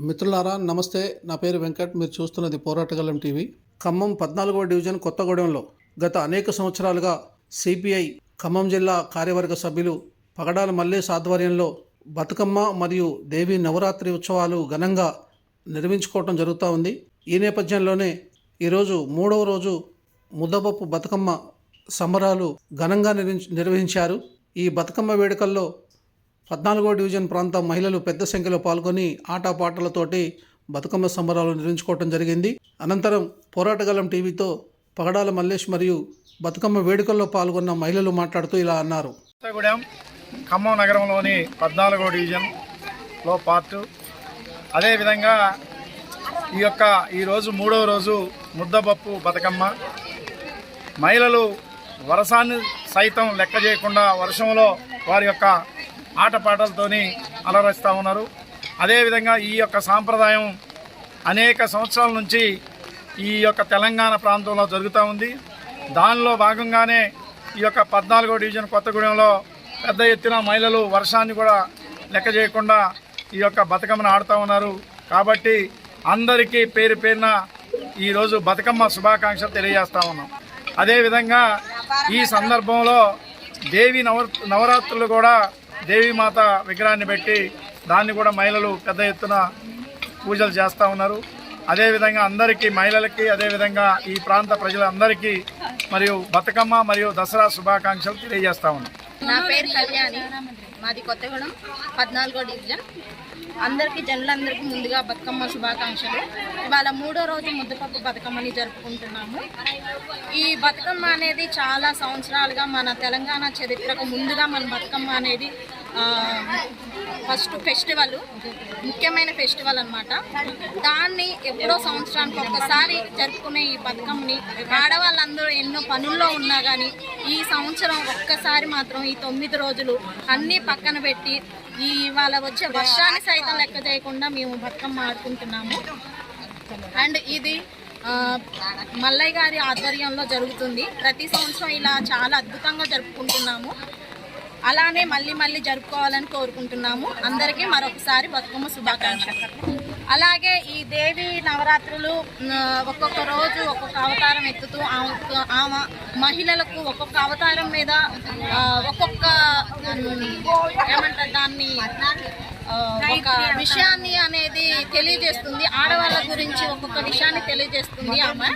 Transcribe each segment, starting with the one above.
మిత్రులారా నమస్తే. నా పేరు వెంకట్. మీరు చూస్తున్నది పోరాటగలం టీవీ. ఖమ్మం పద్నాలుగవ డివిజన్ కొత్తగూడెంలో గత అనేక సంవత్సరాలుగా సిపిఐ ఖమ్మం జిల్లా కార్యవర్గ సభ్యులు పగడాల మల్లేశ్ ఆధ్వర్యంలో బతుకమ్మ మరియు దేవి నవరాత్రి ఉత్సవాలు ఘనంగా నిర్వహించుకోవటం జరుగుతూ ఉంది. ఈ నేపథ్యంలోనే ఈరోజు మూడవ రోజు ముద్దపప్పు బతుకమ్మ సంబరాలు ఘనంగా నిర్వహించ- నిర్వహించారు. ఈ బతుకమ్మ వేడుకల్లో పద్నాలుగో డివిజన్ ప్రాంత మహిళలు పెద్ద సంఖ్యలో పాల్గొని ఆటపాటలతోటి బతుకమ్మ సంబరాలు నిర్వహించుకోవడం జరిగింది. అనంతరం పోరాటగలం టీవీతో పగడాల మల్లేష్ మరియు బతుకమ్మ వేడుకల్లో పాల్గొన్న మహిళలు మాట్లాడుతూ ఇలా అన్నారు. ఖమ్మం నగరంలోని పద్నాలుగో డివిజన్లో పార్టు అదేవిధంగా ఈ యొక్క ఈరోజు మూడవ రోజు ముద్దపప్పు బతుకమ్మ. మహిళలు వర్షాన్ని సైతం లెక్క చేయకుండా వర్షంలో వారి యొక్క ఆటపాటలతోని అలరిస్తూ ఉన్నారు. అదేవిధంగా ఈ యొక్క సాంప్రదాయం అనేక సంవత్సరాల నుంచి ఈ యొక్క తెలంగాణ ప్రాంతంలో జరుగుతూ ఉంది. దానిలో భాగంగానే ఈ యొక్క పద్నాలుగో డివిజన్ కొత్తగూడెంలో పెద్ద ఎత్తున మహిళలు వర్షాన్ని కూడా లెక్క చేయకుండా ఈ యొక్క బతుకమ్మను ఆడుతూ ఉన్నారు. కాబట్టి అందరికీ పేరు పేరున ఈరోజు బతుకమ్మ శుభాకాంక్షలు తెలియజేస్తూ ఉన్నాం. అదేవిధంగా ఈ సందర్భంలో దేవి నవ నవరాత్రులు కూడా దేవీమాత విగ్రహాన్ని పెట్టి దాన్ని కూడా మహిళలు పెద్ద ఎత్తున పూజలు చేస్తూ ఉన్నారు. అదేవిధంగా అందరికీ మహిళలకి అదేవిధంగా ఈ ప్రాంత ప్రజలందరికీ మరియు బతుకమ్మ మరియు దసరా శుభాకాంక్షలు తెలియజేస్తా ఉన్నాం. నా పేరు కళ్యాణి. మాది కొత్తగూడెం పద్నాలుగో డివిజన్. అందరికీ జనులందరికీ ముందుగా బతుకమ్మ శుభాకాంక్షలు. ఇవాళ మూడో రోజు ముద్దపప్పు బతుకమ్మని జరుపుకుంటున్నాము. ఈ బతుకమ్మ అనేది చాలా సంవత్సరాలుగా మన తెలంగాణ చరిత్రకు ముందుగా మన బతుకమ్మ అనేది ఫస్ట్ ఫెస్టివల్ ముఖ్యమైన ఫెస్టివల్ అనమాట దాన్ని ఎప్పుడో సంవత్సరానికి ఒక్కసారి జరుపుకునే ఈ బతుకమ్మని ఆడవాళ్ళందరూ ఎన్నో పనుల్లో ఉన్నా కానీ ఈ సంవత్సరం ఒక్కసారి మాత్రం ఈ తొమ్మిది రోజులు అన్నీ పక్కన పెట్టి ఈ వచ్చే వర్షాన్ని సైతం లెక్క చేయకుండా మేము బతుకమ్మ ఆడుకుంటున్నాము. అండ్ ఇది మల్లయ్య గారి ఆధ్వర్యంలో జరుగుతుంది. ప్రతి సంవత్సరం ఇలా చాలా అద్భుతంగా జరుపుకుంటున్నాము. అలానే మళ్ళీ మళ్ళీ జరుపుకోవాలని కోరుకుంటున్నాము. అందరికీ మరొకసారి బతుకమ్మ శుభాకాంక్షలు. అలాగే ఈ దేవి నవరాత్రులు ఒక్కొక్క రోజు ఒక్కొక్క అవతారం ఎత్తుతూ ఆమె ఆమె మహిళలకు ఒక్కొక్క అవతారం మీద ఒక్కొక్క ఏమంటారు దాన్ని ఒక విషయాన్ని అనేది తెలియజేస్తుంది. ఆడవాళ్ళ గురించి ఒక్కొక్క విషయాన్ని తెలియజేస్తుంది ఆమె.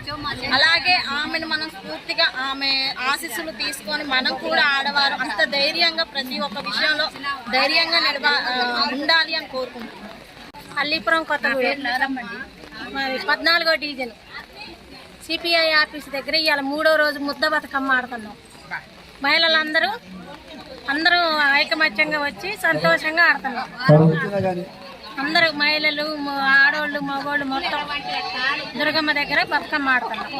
అలాగే ఆమెను మనం స్ఫూర్తిగా ఆమె ఆశీస్సులు తీసుకొని మనం కూడా ఆడవారు అంత ధైర్యంగా ప్రతి ఒక్క విషయంలో ధైర్యంగా నిలబ ఉండాలి అని కోరుకుంటున్నాం. అల్లీపురం కొత్తగూడెం మరి పద్నాలుగో డివిజన్. సిపిఐ ఆఫీస్ దగ్గర ఇవాళ మూడో రోజు ముద్ద బతుకమ్మ ఆడుతున్నాం. మహిళలందరూ అందరూ ఐకమత్యంగా వచ్చి సంతోషంగా ఆడుతున్నాం. అందరూ మహిళలు మ- ఆడోళ్ళు మగోళ్ళు మొత్తం దుర్గమ్మ దగ్గర బతుకమ్మ ఆడుతున్నాం.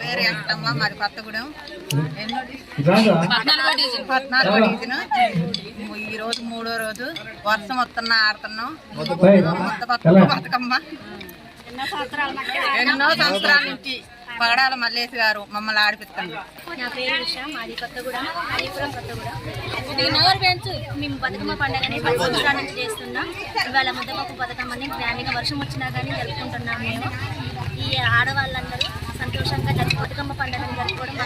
పేరు మాది కొత్తగూడెం. పద్నాలుగో ఈ రోజు మూడో రోజు వర్షం వస్తున్నా ఆడుతున్నాం. బతుకమ్మ. ఎన్నో సంవత్సరాల నుంచి. పగడాల మల్లేసి గారు మమ్మల్ని ఆడిపిస్తున్నారు. నా పేరు ఉష మాది కొత్తగూడ అలీపురం కొత్తగూడ ఇది నగర్ బెంచ్ మేము బతుకమ్మ పండుగని పది సంవత్సరాల నుంచి చేస్తున్నాం. ఇవాళ ముద్దపప్పు బతుకమ్మని గ్రాండ్గా వర్షం వచ్చినా కానీ జరుపుకుంటున్నాం మేము. ఈ ఆడవాళ్ళందరూ సంతోషంగా బతుకమ్మ పండుగని జరుపుకోవడం